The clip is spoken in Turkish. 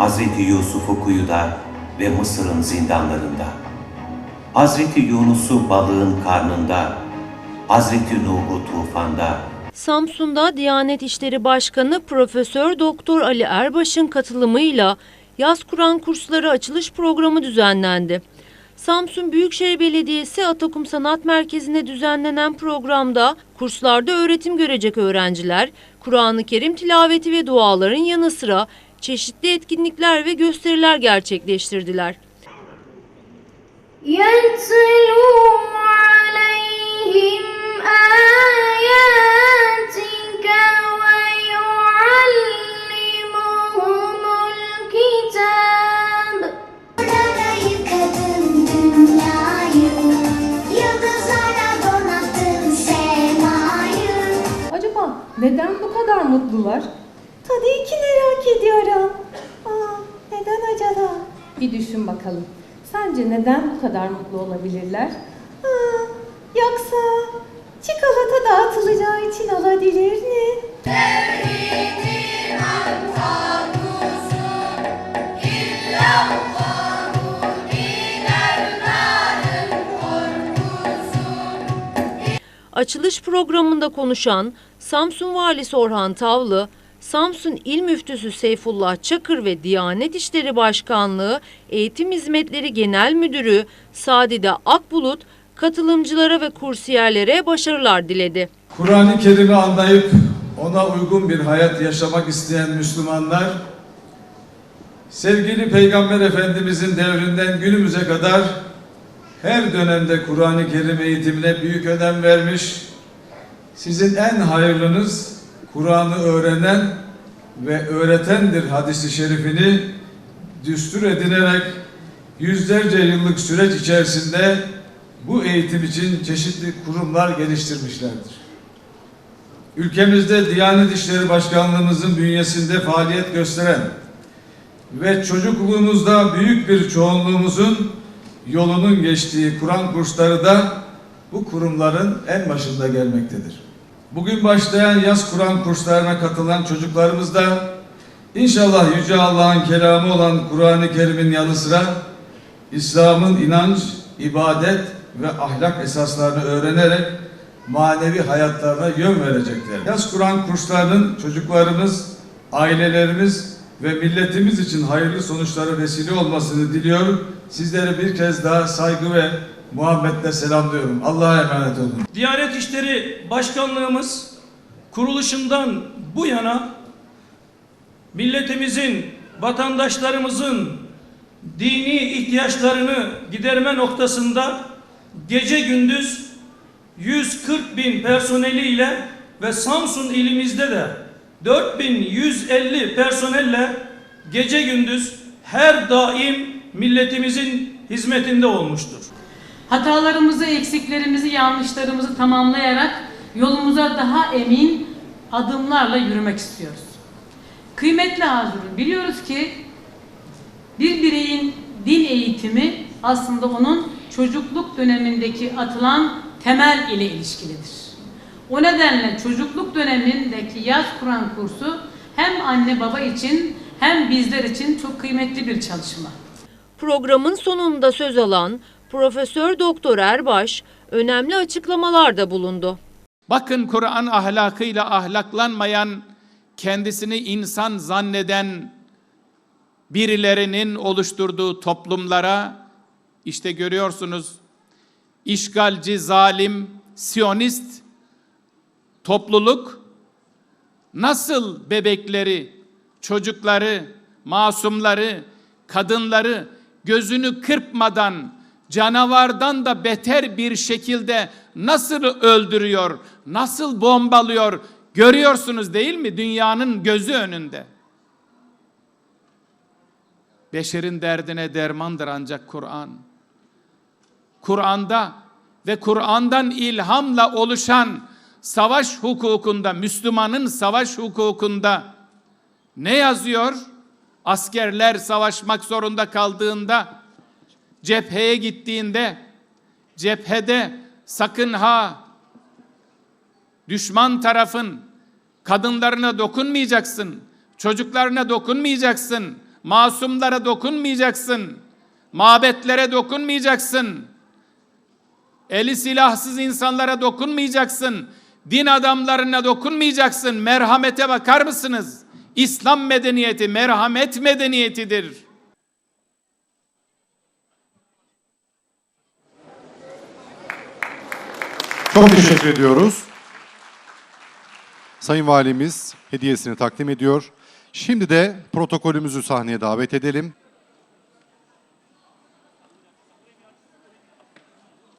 Hazreti Yusuf'u kuyuda ve Mısır'ın zindanlarında. Hazreti Yunus'u balığın karnında, Hazreti Nuh'u tufanda, Samsun'da Diyanet İşleri Başkanı Profesör Doktor Ali Erbaş'ın katılımıyla yaz Kur'an kursları açılış programı düzenlendi. Samsun Büyükşehir Belediyesi Atakum Sanat Merkezi'nde düzenlenen programda kurslarda öğretim görecek öğrenciler Kur'an-ı Kerim tilaveti ve duaların yanı sıra çeşitli etkinlikler ve gösteriler gerçekleştirdiler. يتلو عليهم آياتك ويعلمهم الكتاب Burada yıkadım dünyayı Yıldızlara donattım semayı Acaba neden bu kadar mutlular? Tabii ki merak ediyorum. Aa, neden acaba? Bir düşün bakalım. Sence neden bu kadar mutlu olabilirler? Aa, yoksa çikolata dağıtılacağı için olabilir mi? Açılış programında konuşan Samsun Valisi Orhan Tavlı, Samsun İl Müftüsü Seyfullah Çakır ve Diyanet İşleri Başkanlığı Eğitim Hizmetleri Genel Müdürü Sadide Akbulut katılımcılara ve kursiyerlere başarılar diledi. Kur'an-ı Kerim'i anlayıp ona uygun bir hayat yaşamak isteyen Müslümanlar, sevgili Peygamber Efendimizin devrinden günümüze kadar her dönemde Kur'an-ı Kerim eğitimine büyük önem vermiş, sizin en hayırlınız Kur'an'ı öğrenen ve öğretendir hadisi şerifini düstur edinerek yüzlerce yıllık süreç içerisinde bu eğitim için çeşitli kurumlar geliştirmişlerdir. Ülkemizde Diyanet İşleri Başkanlığımızın bünyesinde faaliyet gösteren ve çocukluğumuzda büyük bir çoğunluğumuzun yolunun geçtiği Kur'an kursları da bu kurumların en başında gelmektedir. Bugün başlayan yaz Kur'an kurslarına katılan çocuklarımız da inşallah Yüce Allah'ın kelamı olan Kur'an-ı Kerim'in yanı sıra İslam'ın inanç, ibadet ve ahlak esaslarını öğrenerek manevi hayatlarına yön verecekler. Yaz Kur'an kurslarının çocuklarımız, ailelerimiz ve milletimiz için hayırlı sonuçlara vesile olmasını diliyorum. Sizlere bir kez daha saygı ve muhabbetle selamlıyorum. Allah'a emanet olun. Diyanet İşleri Başkanlığımız kuruluşundan bu yana milletimizin, vatandaşlarımızın dini ihtiyaçlarını giderme noktasında gece gündüz 140 bin personeliyle ve Samsun ilimizde de 4150 personelle gece gündüz her daim milletimizin hizmetinde olmuştur. Hatalarımızı, eksiklerimizi, yanlışlarımızı tamamlayarak yolumuza daha emin adımlarla yürümek istiyoruz. Kıymetli hazırın, biliyoruz ki bir bireyin din eğitimi aslında onun çocukluk dönemindeki atılan temel ile ilişkilidir. O nedenle çocukluk dönemindeki yaz Kur'an kursu hem anne baba için hem bizler için çok kıymetli bir çalışma. Programın sonunda söz alan Profesör Doktor Erbaş önemli açıklamalarda bulundu. Bakın Kur'an ahlakıyla ahlaklanmayan, kendisini insan zanneden birilerinin oluşturduğu toplumlara işte görüyorsunuz işgalci, zalim, siyonist topluluk nasıl bebekleri, çocukları, masumları, kadınları gözünü kırpmadan canavardan da beter bir şekilde nasıl öldürüyor, nasıl bombalıyor görüyorsunuz değil mi dünyanın gözü önünde. Beşerin derdine dermandır ancak Kur'an. Kur'an'da ve Kur'an'dan ilhamla oluşan savaş hukukunda, Müslümanın savaş hukukunda ne yazıyor? Askerler savaşmak zorunda kaldığında, cepheye gittiğinde, cephede sakın ha düşman tarafın kadınlarına dokunmayacaksın, çocuklarına dokunmayacaksın, Masumlara dokunmayacaksın. Mabetlere dokunmayacaksın. Eli silahsız insanlara dokunmayacaksın. Din adamlarına dokunmayacaksın. Merhamete bakar mısınız? İslam medeniyeti merhamet medeniyetidir. Çok teşekkür ediyoruz. Sayın Valimiz hediyesini takdim ediyor. Şimdi de protokolümüzü sahneye davet edelim.